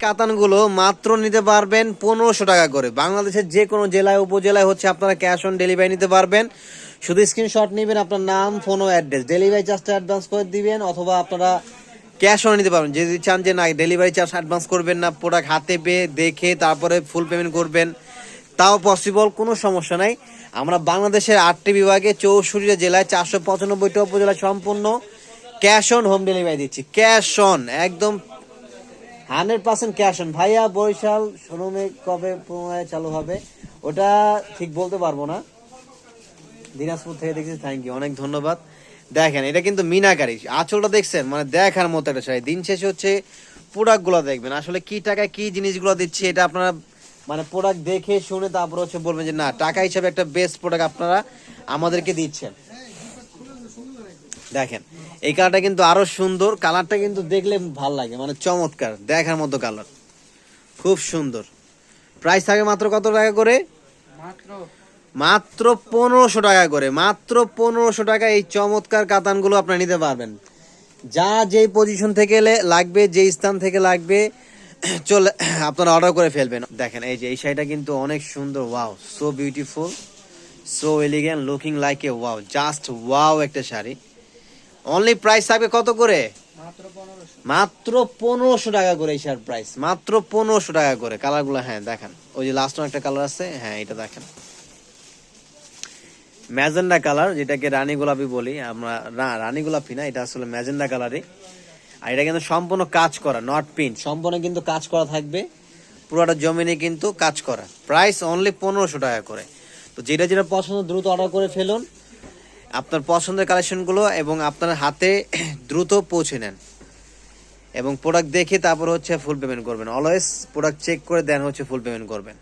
কাতানগুলো মাত্র নিতে পারবেন পনেরোশো টাকা করে। বাংলাদেশের যে কোনো জেলায়, উপজেলায় হচ্ছে আপনারা ক্যাশ অন ডেলিভারি নিতে পারবেন। শুধু স্ক্রিনশট নেবেন আপনার নাম ফোন ও অ্যাড্রেস ডেলিভারি চার্জটা অ্যাডভান্স করে দিবেন অথবা আপনারা ক্যাশ অন নিতে পারবেন। যদি চান যে না ডেলিভারি চার্জ অ্যাডভান্স করবেন না প্রোডাক্ট হাতে পেয়ে দেখে তারপরে ফুল পেমেন্ট করবেন, তাও পসিবল কোনো সমস্যা নাই। আমরা বাংলাদেশের আটটি বিভাগে চৌষট্টি জেলায়, চারশো পঁচানব্বইটা উপজেলায় সম্পূর্ণ ক্যাশ অন হোম ডেলিভারি দিচ্ছি। ক্যাশ অন একদম হান্ড্রেড পার্সেন্ট ক্যাশ অন। ভাইয়া বরিশাল শোরুমে কবে পুনরায় চালু হবে, ওটা ঠিক বলতে পারব না। দিনাজপুর থেকে দেখছি থ্যাংক ইউ অনেক ধন্যবাদ। দেখেন, এটা কিন্তু মিনাকারি। আঁচলটা দেখছেন? মানে দেখার মতো একটা শাড়ি। দিন শেষে হচ্ছে প্রোডাক্টগুলো দেখবেন। আসলে কি টাকায় কি জিনিসগুলো দিচ্ছে এটা আপনারা মানে প্রোডাক্ট দেখে শুনে তারপর হচ্ছে বলবেন যে, না, টাকা হিসাবে একটা বেস্ট প্রোডাক্ট আপনারা আমাদেরকে দিচ্ছেন। দেখেন এই কালারটা কিন্তু আরও সুন্দর কালারটা কিন্তু দেখলে ভালো লাগে মানে চমৎকার দেখার মতো কালার। খুব সুন্দর। প্রাইস থাকে মাত্র কত টাকা করে? মাত্র পনেরোশো টাকা করে মাত্র পনেরোশো টাকা এই চমৎকার কাতানগুলো আপনারা নিতে পারবেন। যা যেই পজিশন থেকে এলে- লাগবে যে স্থান থেকে লাগবে চলে আপনারা অর্ডার করে ফেলবেন। দেখেন এই যে এই শাড়িটা কিন্তু অনেক সুন্দর wow so beautiful so elegant looking like a wow just wow একটা শাড়ি। অনলি প্রাইস থাকবে কত করে? মাত্র পনেরোশো টাকা করে শার্ট প্রাইস মাত্র পনেরোশো টাকা করে। কালারগুলো হ্যাঁ দেখেন। ওই যে লাস্ট একটা কালার আছে হ্যাঁ এটা দেখেন। ম্যাজেন্ডা কালার যেটাকে রানী গোলাপি বলি, আমরা না, রানী গোলাপি না, এটা আসলে ম্যাজেন্ডা কালারই আর এটা কিন্তু সম্পূর্ণ কাজ করা নট প্রিন্ট সম্পূর্ণ কিন্তু কাজ করা থাকবে। পুরোটা জমিনে কিন্তু কাজ করা। প্রাইস অনলি পনেরোশো টাকা করে। তো যেটা যেটা পছন্দ, দ্রুত অর্ডার করে ফেলুন। আপনার পছন্দের কালেকশনগুলো এবং আপনার হাতে দ্রুত পৌঁছে নেন। এবং প্রোডাক্ট দেখে তারপর হচ্ছে ফুল পেমেন্ট করবেন। অলওয়েজ প্রোডাক্ট চেক করে দেন হচ্ছে ফুল পেমেন্ট করবেন।